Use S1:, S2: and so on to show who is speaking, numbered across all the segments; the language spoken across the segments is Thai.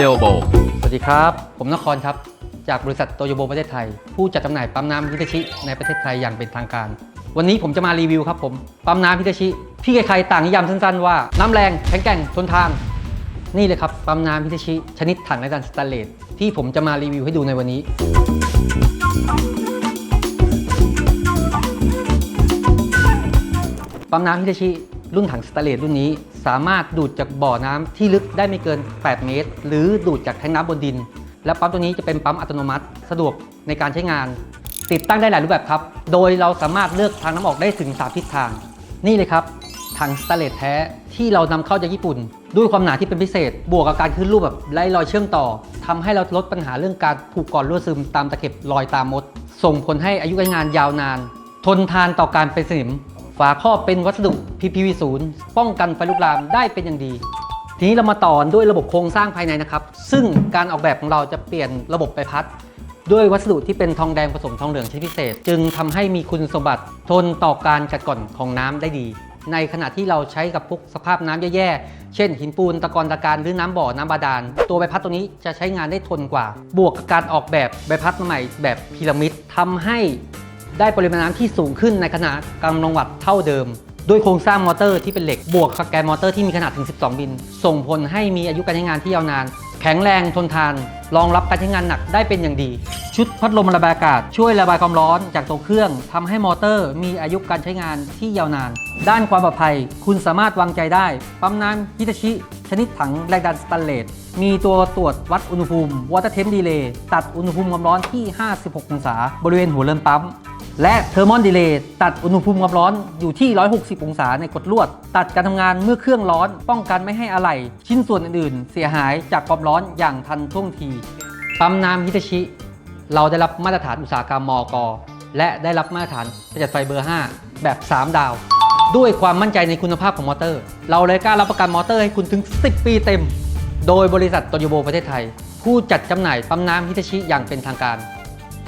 S1: โยโบ
S2: สวัสดีครับ ผมนครครับ จากบริษัทโตโยโบประเทศไทย ผู้จัดจำหน่ายปั๊มน้ำฮิตาชิในประเทศไทยอย่างเป็นทางการ วันนี้ผมจะมารีวิวครับผม ปั๊มน้ำฮิตาชิ ที่ใครๆต่างนิยามสั้นๆ ว่าน้ำแรงแข็งแกร่งทนทาน นี่เลยครับปั๊มน้ำฮิตาชิ ชนิดถังและดันสแตนเลสที่ผมจะมารีวิวให้ดูในวันนี้ปั๊มน้ำฮิตาชิรุ่นถังสแตนเลสรุ่นนี้ สามารถดูดจากบ่อน้ำที่ลึกได้ไม่เกิน 8 เมตร หรือดูดจากแทงน้ำบนดิน และปั๊มตัวนี้จะเป็นปั๊มอัตโนมัติ สะดวกในการใช้งาน ติดตั้งได้หลายรูปแบบครับ โดยเราสามารถเลือกทางน้ำออกได้ถึง 3 ทิศทาง นี่เลยครับถังสแตนเลสแท้ที่เรานำเข้าจากญี่ปุ่น ด้วยความหนาที่เป็นพิเศษ บวกกับการขึ้นรูปแบบไร้รอยเชื่อมต่อทำให้เราลดปัญหาเรื่องการผูกก่อนรั่วซึมตามตะเข็บรอยตามมด ส่งผลให้อายุการงานยาวนาน ทนทานต่อการเป็นสนิม ฝาครอบเป็นวัสดุ PPV0 ป้องกันไฟลุกลามได้เป็นอย่างดี ทีนี้เรามาต่อด้วยระบบโครงสร้างภายในนะครับ ซึ่งการออกแบบของเราจะเปลี่ยนระบบใบพัด ด้วยวัสดุที่เป็นทองแดงผสมทองเหลืองชนิดพิเศษ จึงทำให้มีคุณสมบัติทนต่อการกัดกร่อนของน้ำได้ดี ในขณะที่เราใช้กับพวกสภาพน้ำแย่ๆ เช่น หินปูนตะกอนตะการหรือน้ำบ่อน้ำบาดาล ตัวใบพัดตัวนี้จะใช้งานได้ทนกว่า บวกกับการออกแบบใบพัดใหม่แบบพีระมิดทำให้ ได้ปริมาณน้ำที่สูงขึ้นในขณะกำลังวัดเท่าเดิม ด้วยโครงสร้างมอเตอร์ที่เป็นเหล็ก บวกกับแกนมอเตอร์ที่มีขนาดถึง 12 มิล ส่งผลให้มีอายุการใช้งานที่ยาวนาน แข็งแรงทนทาน รองรับการใช้งานหนักได้เป็นอย่างดี ชุดพัดลมระบายอากาศช่วยระบายความร้อนจากตัวเครื่องทำให้มอเตอร์มีอายุการใช้งานที่ยาวนาน ด้านความปลอดภัย คุณสามารถวางใจได้ ปั๊มน้ำฮิตาชิชนิดถังแรงดันสแตนเลส มีตัวตรวจวัดอุณหภูมิ water temp delay ตัดอุณหภูมิความร้อนที่ 56 องศา บริเวณหัวเรือนปั๊ม และเทอร์มอนดีเลย์ตัดอุณหภูมิความร้อนอยู่ที่ 160 องศาในกดลวด ตัดการทำงานเมื่อเครื่องร้อน ป้องกันไม่ให้อะไหล่ชิ้นส่วนอื่นๆ เสียหายจากความร้อนอย่างทันท่วงที ปั๊มน้ำฮิตาชิ เราได้รับมาตรฐานอุตสาหกรรมมอกและได้รับมาตรฐานประหยัดไฟเบอร์ 5 แบบ 3 ดาว ด้วยความมั่นใจในคุณภาพของมอเตอร์ เราเลยกล้ารับประกันมอเตอร์ให้คุณถึง 10 ปีเต็ม โดยบริษัทโตโยโบประเทศไทย ผู้จัดจำหน่ายปั๊มน้ำฮิตาชิอย่างเป็นทางการ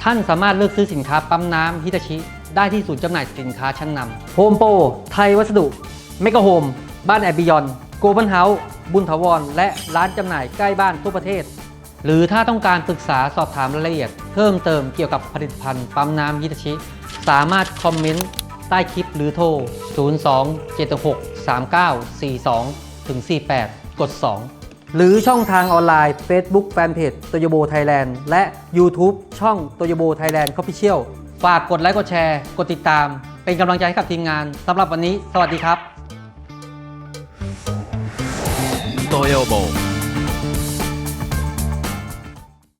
S2: ท่านสามารถเลือกซื้อสินค้าปั๊มน้ำฮิตาชิ ได้ที่ศูนย์จำหน่ายสินค้าชั้นนำโฮมโปรไทยวัสดุ เมกะโฮม บ้านแอบิยอนโกลบอลเฮาส์บุญถาวร และร้านจำหน่ายใกล้บ้านทั่วประเทศ หรือถ้าต้องการปรึกษาสอบถามรายละเอียด เพิ่มเติมเกี่ยวกับผลิตภัณฑ์ปั๊มน้ำฮิตาชิ สามารถคอมเมนต์ใต้คลิปหรือโทร 02 766 3942ถึง48 กด 2 หรือช่องทางออนไลน์ Facebook Fanpage โตโยโบไทยแลนด์และ YouTube ช่องโตโยโบไทยแลนด์ Official ฝากกดไลค์กดแชร์ กดติดตาม เป็นกำลังใจให้กับทีมงานสำหรับวันนี้ สวัสดีครับ
S1: โตโยโบ